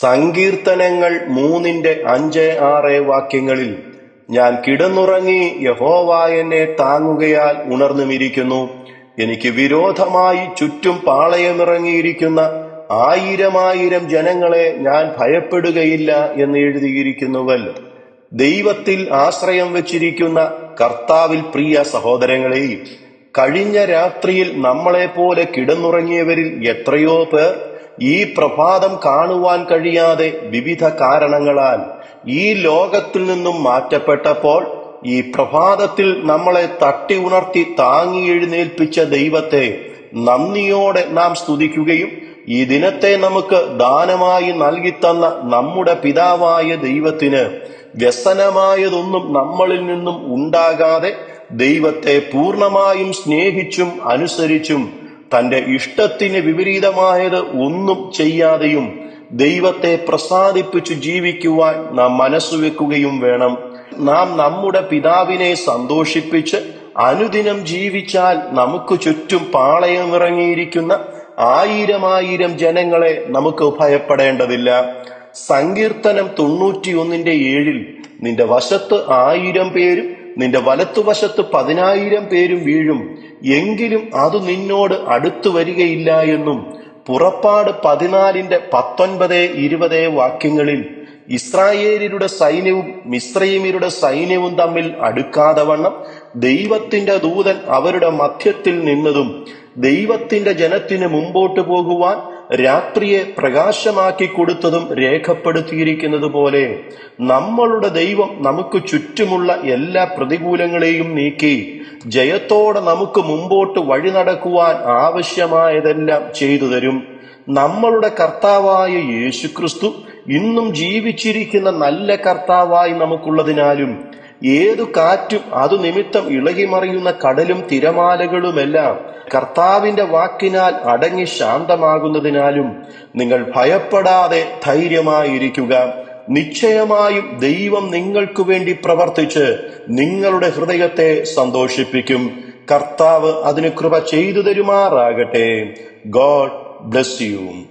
സങ്കീർത്തനങ്ങൾ മൂന്നിന്റെ അഞ്ച് ആറ് വാക്യങ്ങളിൽ ഞാൻ കിടന്നുറങ്ങി യഹോവ എന്നെ താങ്ങുകയാൽ ഉണർന്നുമിരിക്കുന്നു. എനിക്ക് വിരോധമായി ചുറ്റും പാളയമിറങ്ങിയിരിക്കുന്ന ആയിരമായിരം ജനങ്ങളെ ഞാൻ ഭയപ്പെടുകയില്ല എന്ന് എഴുതിയിരിക്കുന്നുവല്ലോ. ദൈവത്തിൽ ആശ്രയം വച്ചിരിക്കുന്ന കർത്താവിൽ പ്രിയ സഹോദരങ്ങളെയും കഴിഞ്ഞ രാത്രിയിൽ നമ്മളെപ്പോലെ കിടന്നുറങ്ങിയവരിൽ എത്രയോ പേർ ഈ പ്രഭാതം കാണുവാൻ കഴിയാതെ വിവിധ കാരണങ്ങളാൽ ഈ ലോകത്തിൽ നിന്നും മാറ്റപ്പെട്ടപ്പോൾ ഈ പ്രഭാതത്തിൽ നമ്മളെ തട്ടി ഉണർത്തി താങ്ങി എഴുന്നേൽപ്പിച്ച ദൈവത്തെ നന്ദിയോടെ നാം സ്തുതിക്കുകയും ഈ ദിനത്തെ നമുക്ക് ദാനമായി നൽകിത്തന്ന നമ്മുടെ പിതാവായ ദൈവത്തിന് വ്യസനമായതൊന്നും നമ്മളിൽ നിന്നും ഉണ്ടാകാതെ ദൈവത്തെ പൂർണമായും സ്നേഹിച്ചും അനുസരിച്ചും തന്റെ ഇഷ്ടത്തിന് വിപരീതമായത് ഒന്നും ചെയ്യാതെയും ദൈവത്തെ പ്രസാദിപ്പിച്ചു ജീവിക്കുവാൻ നാം മനസ്സുവെക്കുകയും വേണം. നാം നമ്മുടെ പിതാവിനെ സന്തോഷിപ്പിച്ച് അനുദിനം ജീവിച്ചാൽ നമുക്ക് ചുറ്റും പാളയമിറങ്ങിയിരിക്കുന്ന ആയിരം ജനങ്ങളെ നമുക്ക് ഭയപ്പെടേണ്ടതില്ല. സങ്കീർത്തനം തൊണ്ണൂറ്റിയൊന്നിന്റെ ഏഴിൽ നിന്റെ വശത്ത് ആയിരം പേരും നിന്റെ വലത്തുവശത്ത് പതിനായിരം പേരും വീഴും. എങ്കിലും അത് നിന്നോട് അടുത്തു വരികയില്ല എന്നും പുറപ്പാട് പതിനാലിന്റെ പത്തൊൻപത് ഇരുപത് വാക്യങ്ങളിൽ ഇസ്രായേലിയുടെ സൈന്യവും മിശ്രൈമിയുടെ സൈന്യവും തമ്മിൽ അടുക്കാതെ വണ്ണം ദൈവത്തിന്റെ ദൂതൻ അവരുടെ മധ്യത്തിൽ നിന്നതും ദൈവത്തിന്റെ ജനത്തിന് മുമ്പോട്ട് പോകുവാൻ രാത്രിയെ പ്രകാശമാക്കി കൊടുത്തതും രേഖപ്പെടുത്തിയിരിക്കുന്നത് പോലെ നമ്മളുടെ ദൈവം നമുക്ക് ചുറ്റുമുള്ള എല്ലാ പ്രതികൂലങ്ങളെയും നീക്കി ജയത്തോടെ നമുക്ക് മുമ്പോട്ട് വഴി നടക്കുവാൻ ആവശ്യമായതെല്ലാം ചെയ്തു തരും. നമ്മളുടെ കർത്താവായ യേശുക്രിസ്തു ഇന്നും ജീവിച്ചിരിക്കുന്ന നല്ല കർത്താവായി നമുക്കുള്ളതിനാലും ഏതു കാറ്റും അതു നിമിത്തം ഇളകിമറിയുന്ന കടലും തിരമാലകളുമെല്ലാം കർത്താവിന്റെ വാക്കിനാൽ അടങ്ങി ശാന്തമാകുന്നതിനാലും നിങ്ങൾ ഭയപ്പെടാതെ ധൈര്യമായിരിക്കുക. നിശ്ചയമായും ദൈവം നിങ്ങൾക്കു വേണ്ടി പ്രവർത്തിച്ച് നിങ്ങളുടെ ഹൃദയത്തെ സന്തോഷിപ്പിക്കും. കർത്താവ് അതിന് കൃപ ചെയ്തു തരുമാറാകട്ടെ. God bless you.